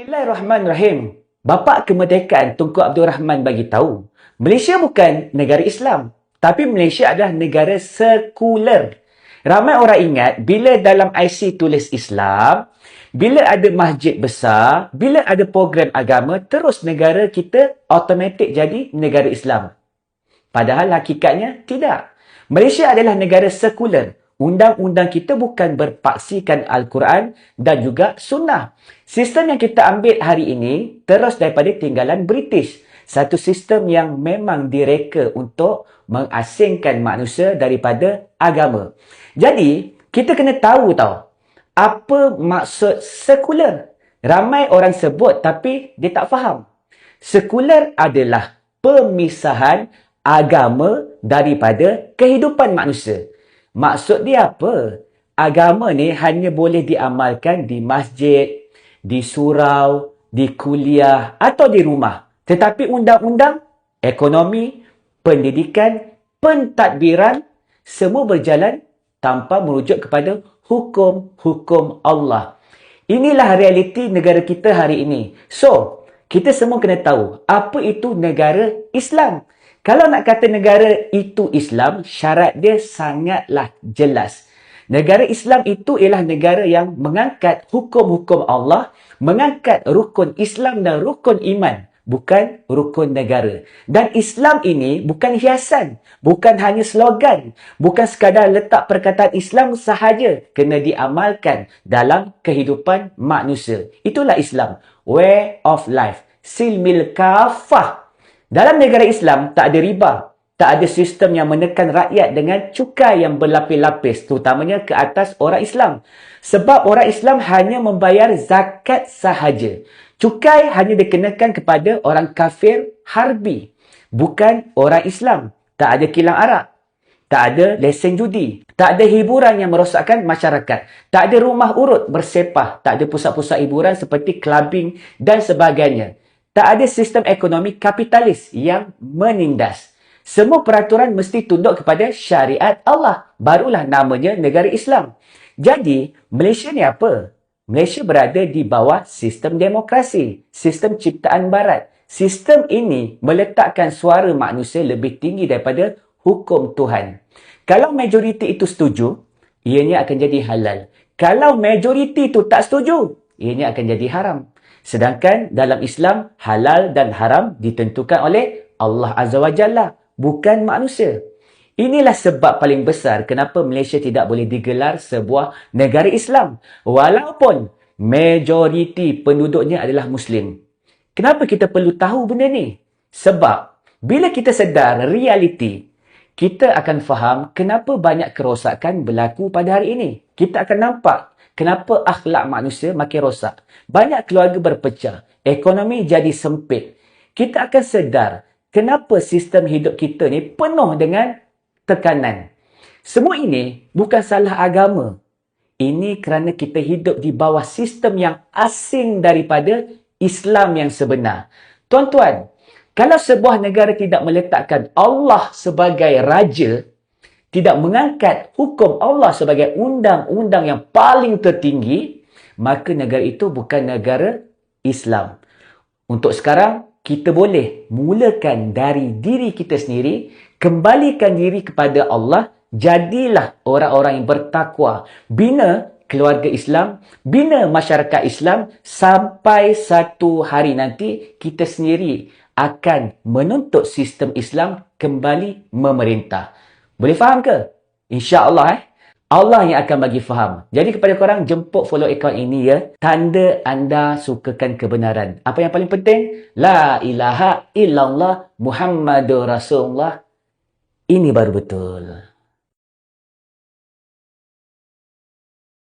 Bismillahirrahmanirrahim. Bapa kemerdekaan Tunku Abdul Rahman bagi tahu, Malaysia bukan negara Islam, tapi Malaysia adalah negara sekular. Ramai orang ingat bila dalam IC tulis Islam, bila ada masjid besar, bila ada program agama, terus negara kita automatik jadi negara Islam. Padahal hakikatnya tidak. Malaysia adalah negara sekular. Undang-undang kita bukan berpaksikan Al-Quran dan juga sunnah. Sistem yang kita ambil hari ini terus daripada tinggalan British. Satu sistem yang memang direka untuk mengasingkan manusia daripada agama. Jadi, kita kena tahu tau, apa maksud sekular. Ramai orang sebut tapi dia tak faham. Sekular adalah pemisahan agama daripada kehidupan manusia. Maksud dia apa? Agama ni hanya boleh diamalkan di masjid, di surau, di kuliah atau di rumah. Tetapi undang-undang, ekonomi, pendidikan, pentadbiran semua berjalan tanpa merujuk kepada hukum-hukum Allah. Inilah realiti negara kita hari ini. So, kita semua kena tahu apa itu negara Islam. Kalau nak kata negara itu Islam, syarat dia sangatlah jelas. Negara Islam itu ialah negara yang mengangkat hukum-hukum Allah, mengangkat rukun Islam dan rukun iman, bukan rukun negara. Dan Islam ini bukan hiasan, bukan hanya slogan, bukan sekadar letak perkataan Islam sahaja kena diamalkan dalam kehidupan manusia. Itulah Islam, way of life, silmil kafah. Dalam negara Islam, tak ada riba. Tak ada sistem yang menekan rakyat dengan cukai yang berlapis-lapis, terutamanya ke atas orang Islam. Sebab orang Islam hanya membayar zakat sahaja. Cukai hanya dikenakan kepada orang kafir harbi. Bukan orang Islam. Tak ada kilang arak. Tak ada lesen judi. Tak ada hiburan yang merosakkan masyarakat. Tak ada rumah urut bersepah. Tak ada pusat-pusat hiburan seperti clubbing dan sebagainya. Tak ada sistem ekonomi kapitalis yang menindas. Semua peraturan mesti tunduk kepada syariat Allah. Barulah namanya negara Islam. Jadi, Malaysia ni apa? Malaysia berada di bawah sistem demokrasi. Sistem ciptaan barat. Sistem ini meletakkan suara manusia lebih tinggi daripada hukum Tuhan. Kalau majoriti itu setuju, ianya akan jadi halal. Kalau majoriti itu tak setuju, ianya akan jadi haram. Sedangkan dalam Islam, halal dan haram ditentukan oleh Allah Azza wa Jalla, bukan manusia. Inilah sebab paling besar kenapa Malaysia tidak boleh digelar sebuah negara Islam. Walaupun majoriti penduduknya adalah Muslim. Kenapa kita perlu tahu benda ni? Sebab bila kita sedar realiti, kita akan faham kenapa banyak kerosakan berlaku pada hari ini. Kita akan nampak Kenapa akhlak manusia makin rosak? Banyak keluarga berpecah. Ekonomi jadi sempit. Kita akan sedar kenapa sistem hidup kita ni penuh dengan tekanan. Semua ini bukan salah agama. Ini kerana kita hidup di bawah sistem yang asing daripada Islam yang sebenar. Tuan-tuan, kalau sebuah negara tidak meletakkan Allah sebagai raja, tidak mengangkat hukum Allah sebagai undang-undang yang paling tertinggi, maka negara itu bukan negara Islam. Untuk sekarang, kita boleh mulakan dari diri kita sendiri, kembalikan diri kepada Allah, jadilah orang-orang yang bertakwa, bina keluarga Islam, bina masyarakat Islam, sampai satu hari nanti kita sendiri akan menuntut sistem Islam kembali memerintah. Boleh faham ke? InsyaAllah eh. Allah yang akan bagi faham. Jadi kepada korang, jemput follow account ini ya. Tanda anda sukakan kebenaran. Apa yang paling penting? La ilaha illallah Muhammadur Rasulullah. Ini baru betul.